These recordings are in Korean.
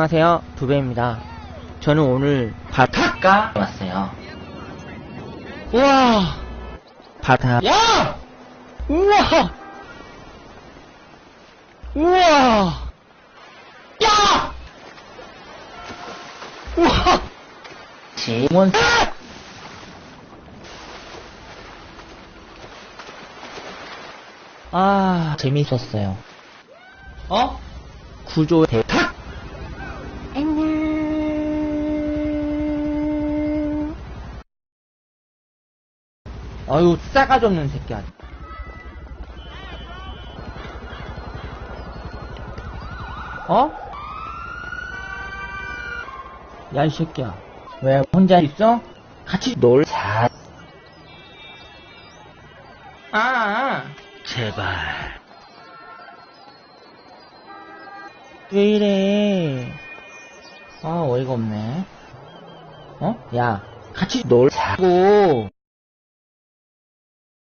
안녕하세요. 두배입니다. 저는 오늘 바닷가 왔어요. 우와! 바다. 야 우와! 우와! 야! 우와! 지원 아! 재밌었어요. 어? 구조 대탁 아유, 싸가지 없는 새끼야. 어? 야, 이 새끼야. 왜 혼자 있어? 같이 놀자. 아, 제발. 왜 이래? 아, 어이가 없네. 어? 야, 같이 놀자고.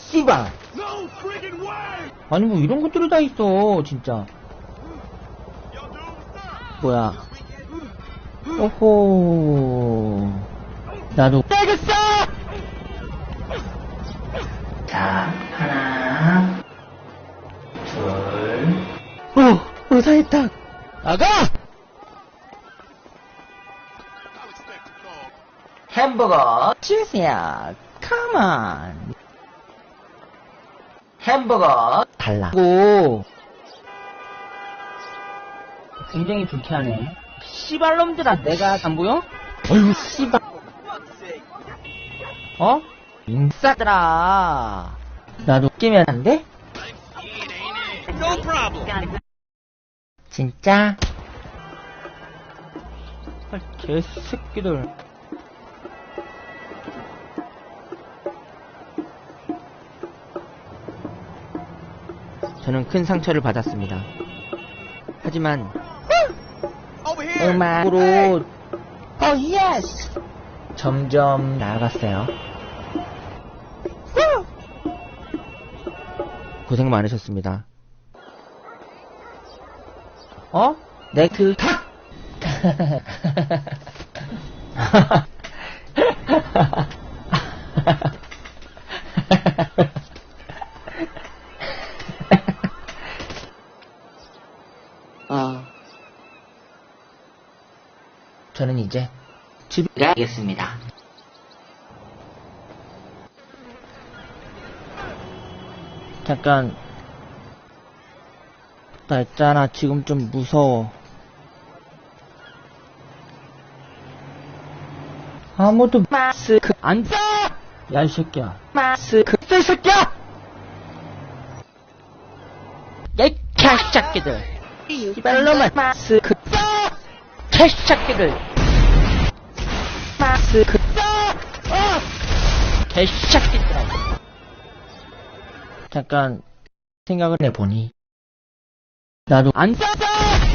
씨발. 아니, 뭐 이런 것들이 다 있어, 진짜. 뭐야. 오호. 나도. 되겠어! 자, 하나, 둘. 어, 의사했다. 나가! 햄버거 주세요. 컴온. 햄버거 달라고. 굉장히 불쾌하네. 씨발놈들아, 내가 안 보여? 어휴, 씨발. 어? 인싸들아. 나도 끼면 안 돼? 진짜? 아, 개새끼들. 저는 큰 상처를 받았습니다. 하지만 음악으로 어 예스 점점 나아갔어요. 고생 많으셨습니다. 어? 네크 탁! 아. 저는 이제 집에 가겠습니다. 잠깐. 나 있잖아. 지금 좀 무서워. 아무도 마스크 안 써! 야, 이 새끼야. 마스크 써, 이 새끼야! 야, 이 개새끼들! 이발놈은 마스크 써! 개새끼들! 마스크 써! 어! 개새끼들! 잠깐 생각을 해보니 나도 안 써서